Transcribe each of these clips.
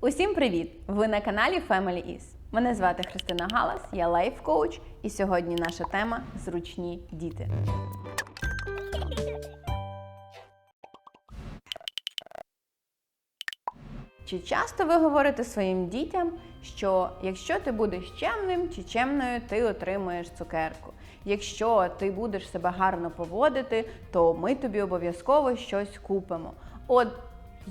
Усім привіт! Ви на каналі Family Is. Мене звати Христина Галас, я лайф-коуч, і сьогодні наша тема зручні діти. Чи часто ви говорите своїм дітям, що якщо ти будеш чемним чи чемною, ти отримуєш цукерку? Якщо ти будеш себе гарно поводити, то ми тобі обов'язково щось купимо. От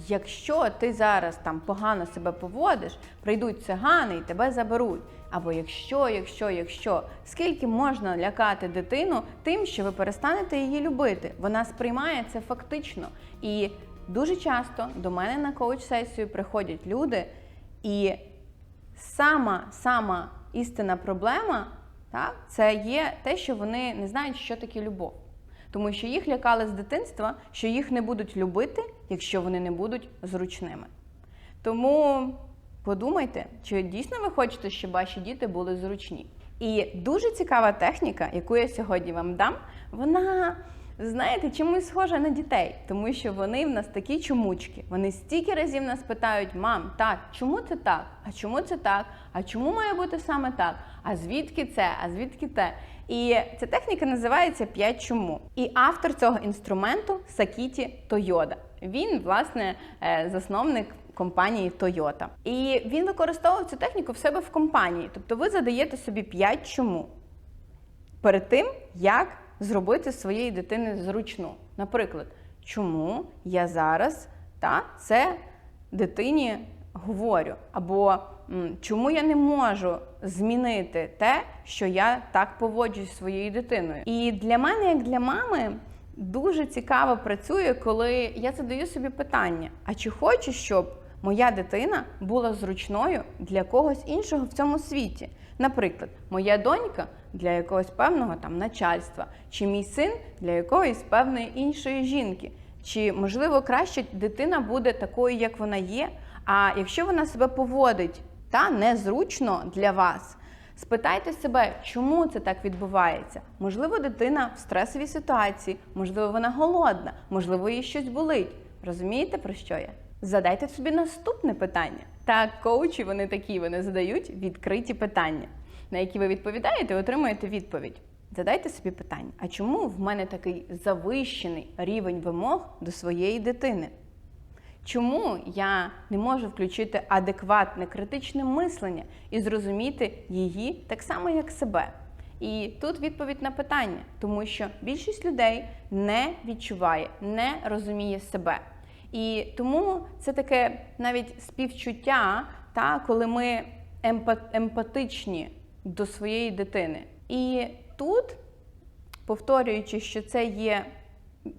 якщо ти зараз там погано себе поводиш, прийдуть цигани і тебе заберуть. Або якщо, якщо, якщо, скільки можна лякати дитину тим, що ви перестанете її любити? Вона сприймає це фактично. І дуже часто до мене на коуч-сесію приходять люди, і сама сама істинна проблема так, це є те, що вони не знають, що таке любов. Тому що їх лякали з дитинства, що їх не будуть любити, якщо вони не будуть зручними. Тому подумайте, чи дійсно ви хочете, щоб ваші діти були зручні. І дуже цікава техніка, яку я сьогодні вам дам, вона, знаєте, чомусь схожа на дітей, тому що вони в нас такі чомучки. Вони стільки разів нас питають: мам, так, чому це так? А чому це так? А чому має бути саме так? А звідки це? А звідки те? І ця техніка називається «5 чому. І автор цього інструменту Сакіті Тойода. Він, власне, е, засновник компанії Toyota. І він використовував цю техніку в себе в компанії. Тобто ви задаєте собі 5 чому перед тим, як зробити своєї дитини зручну. Наприклад, чому я зараз та, це дитині говорю? Або чому я не можу змінити те, що я так поводжусь зі своєю дитиною? І для мене, як для мами, дуже цікаво працює, коли я задаю собі питання: а чи хочу, щоб моя дитина була зручною для когось іншого в цьому світі? Наприклад, моя донька для якогось певного там начальства, чи мій син для якоїсь певної іншої жінки. Чи можливо краще дитина буде такою, як вона є? А якщо вона себе поводить та незручно для вас, спитайте себе, чому це так відбувається? Можливо, дитина в стресовій ситуації, можливо, вона голодна, можливо, їй щось болить. Розумієте про що я? Задайте собі наступне питання. Так, коучі вони такі, вони задають відкриті питання, на які ви відповідаєте і отримуєте відповідь. Задайте собі питання: а чому в мене такий завищений рівень вимог до своєї дитини? Чому я не можу включити адекватне критичне мислення і зрозуміти її так само, як себе? І тут відповідь на питання, тому що більшість людей не відчуває, не розуміє себе. І тому це таке навіть співчуття, та, коли ми емпа- емпатичні до своєї дитини. І тут, повторюючи, що це є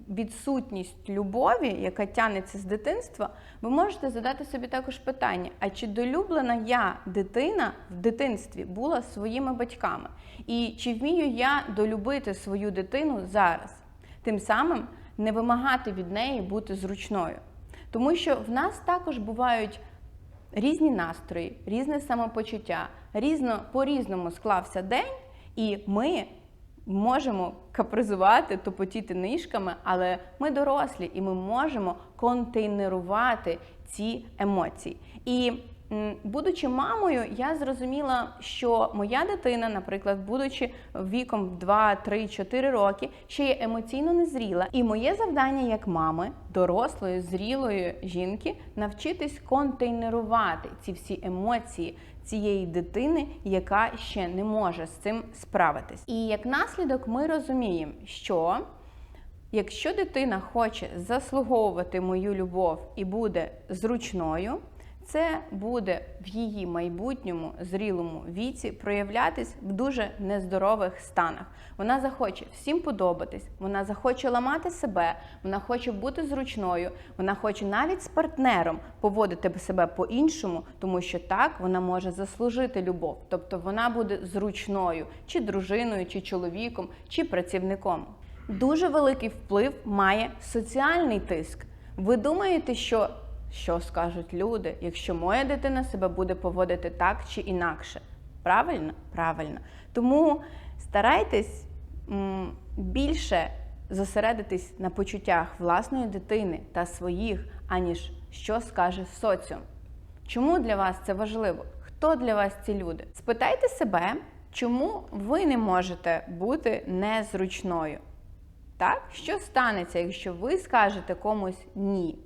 відсутність любові, яка тягнеться з дитинства, ви можете задати собі також питання: а чи долюблена я дитина в дитинстві була своїми батьками? І чи вмію я долюбити свою дитину зараз? Тим самим не вимагати від неї бути зручною. Тому що в нас також бувають різні настрої, різне самопочуття, різно по-різному склався день, і ми можемо капризувати, тупотіти нишками, але ми дорослі і ми можемо контейнерувати ці емоції. І будучи мамою, я зрозуміла, що моя дитина, наприклад, будучи віком 2, 3, 4 роки, ще є емоційно незріла. І моє завдання як мами, дорослої, зрілої жінки, навчитись контейнерувати ці всі емоції цієї дитини, яка ще не може з цим справитись. І як наслідок, ми розуміємо, що якщо дитина хоче заслуговувати мою любов і буде зручною, це буде в її майбутньому зрілому віці проявлятись в дуже нездорових станах. Вона захоче всім подобатись, вона захоче ламати себе, вона хоче бути зручною, вона хоче навіть з партнером поводити себе по-іншому, тому що так вона може заслужити любов. Тобто вона буде зручною, чи дружиною, чи чоловіком, чи працівником. Дуже великий вплив має соціальний тиск. Ви думаєте, що що скажуть люди, якщо моя дитина себе буде поводити так чи інакше? Правильно? Правильно. Тому старайтесь більше зосередитись на почуттях власної дитини та своїх, аніж що скаже соціум. Чому для вас це важливо? Хто для вас ці люди? Спитайте себе, чому ви не можете бути незручною. Так, що станеться, якщо ви скажете комусь ні?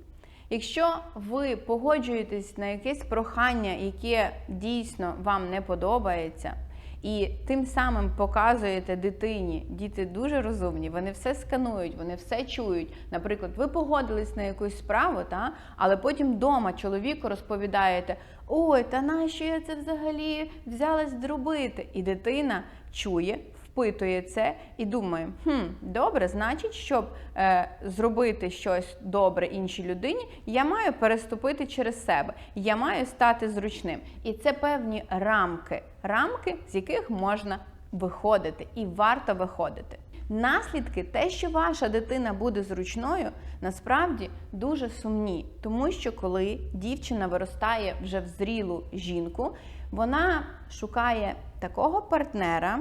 Якщо ви погоджуєтесь на якесь прохання, яке дійсно вам не подобається, і тим самим показуєте дитині, діти дуже розумні, вони все сканують, вони все чують. Наприклад, ви погодились на якусь справу, та, але потім вдома чоловіку розповідаєте: ой, та нащо я це взагалі взялась зробити? І дитина чує, впитує це і думає, хм, добре, значить, щоб е, зробити щось добре іншій людині, я маю переступити через себе, я маю стати зручним. І це певні рамки, рамки, з яких можна виходити, і варто виходити. Наслідки, те, що ваша дитина буде зручною, насправді дуже сумні, тому що коли дівчина виростає вже в зрілу жінку, вона шукає такого партнера,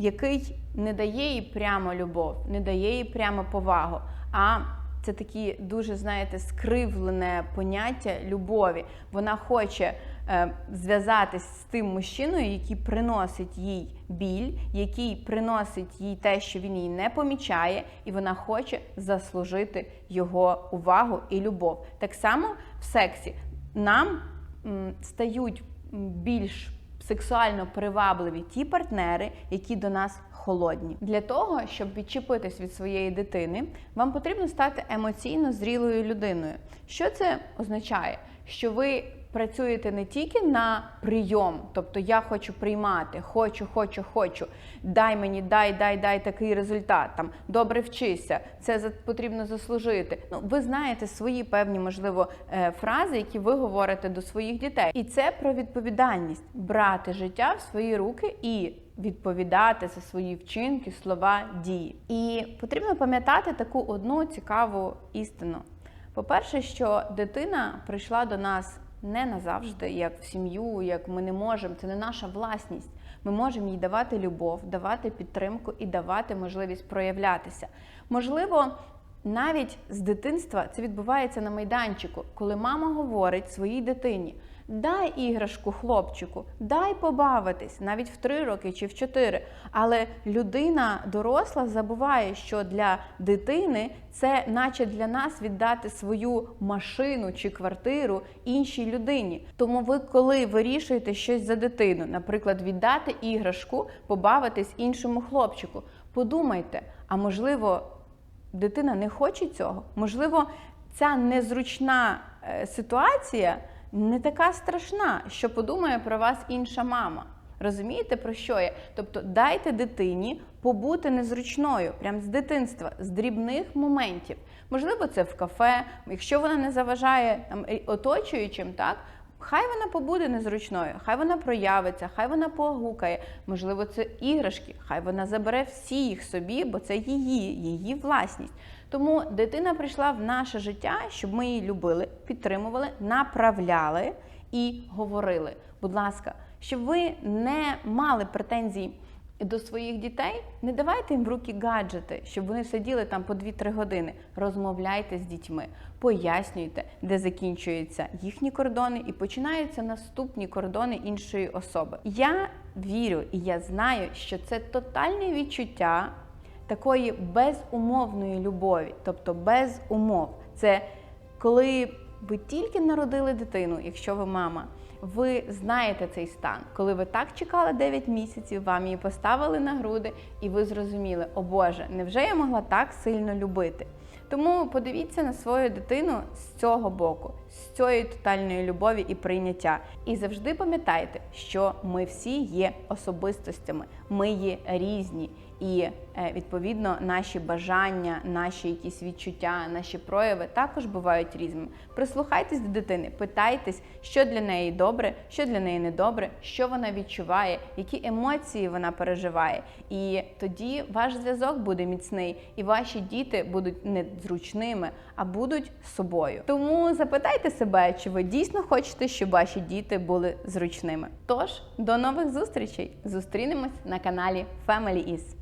який не дає їй прямо любов, не дає їй прямо повагу. а це такі дуже, знаєте, скривлене поняття любові. Вона хоче е, зв'язатись з тим мужчиною, який приносить їй біль, який приносить їй те, що він її не помічає, і вона хоче заслужити його увагу і любов. Так само в сексі нам м, стають більш сексуально привабливі ті партнери, які до нас холодні. Для того, щоб відчепитись від своєї дитини, вам потрібно стати емоційно зрілою людиною. Що це означає? Що ви працюєте не тільки на прийом, тобто я хочу приймати, хочу, хочу, хочу. Дай мені, дай, дай, дай такий результат. Там добре вчися, це потрібно заслужити. Ну, ви знаєте свої певні, можливо, е, фрази, які ви говорите до своїх дітей. І це про відповідальність брати життя в свої руки і відповідати за свої вчинки, слова, дії. І потрібно пам'ятати таку одну цікаву істину. По-перше, що дитина прийшла до нас не назавжди, як в сім'ю, як ми не можемо. Це не наша власність. Ми можемо їй давати любов, давати підтримку і давати можливість проявлятися. Можливо, навіть з дитинства це відбувається на майданчику, коли мама говорить своїй дитині: дай іграшку хлопчику, дай побавитись, навіть в три роки чи в чотири. Але людина доросла забуває, що для дитини це, наче для нас, віддати свою машину чи квартиру іншій людині. Тому ви, коли вирішуєте щось за дитину, наприклад, віддати іграшку, побавитись іншому хлопчику, подумайте, а можливо. Дитина не хоче цього. Можливо, ця незручна е, ситуація не така страшна, що подумає про вас інша мама. Розумієте, про що я? Тобто дайте дитині побути незручною, прям з дитинства, з дрібних моментів. Можливо, це в кафе, якщо вона не заважає там е, оточуючим, так. Хай вона побуде незручною, хай вона проявиться, хай вона погукає. Можливо, це іграшки, хай вона забере всі їх собі, бо це її, її власність. Тому дитина прийшла в наше життя, щоб ми її любили, підтримували, направляли і говорили. Будь ласка, щоб ви не мали претензій до своїх дітей, не давайте їм в руки гаджети, щоб вони сиділи там по 2-3 години. Розмовляйте з дітьми, пояснюйте, де закінчуються їхні кордони і починаються наступні кордони іншої особи. Я вірю і я знаю, що це тотальне відчуття такої безумовної любові, тобто без умов. Це коли ви тільки народили дитину, якщо ви мама. Ви знаєте цей стан, коли ви так чекали 9 місяців, вам її поставили на груди, і ви зрозуміли, о Боже, невже я могла так сильно любити? Тому подивіться на свою дитину з цього боку, з цієї тотальної любові і прийняття. І завжди пам'ятайте, що ми всі є особистостями, ми є різні. І відповідно наші бажання, наші якісь відчуття, наші прояви також бувають різними. Прислухайтесь до дитини, питайтесь, що для неї добре, що для неї недобре, що вона відчуває, які емоції вона переживає. І тоді ваш зв'язок буде міцний, і ваші діти будуть не зручними, а будуть собою. Тому запитайте себе, чи ви дійсно хочете, щоб ваші діти були зручними. Тож до нових зустрічей! Зустрінемось на каналі Family Is.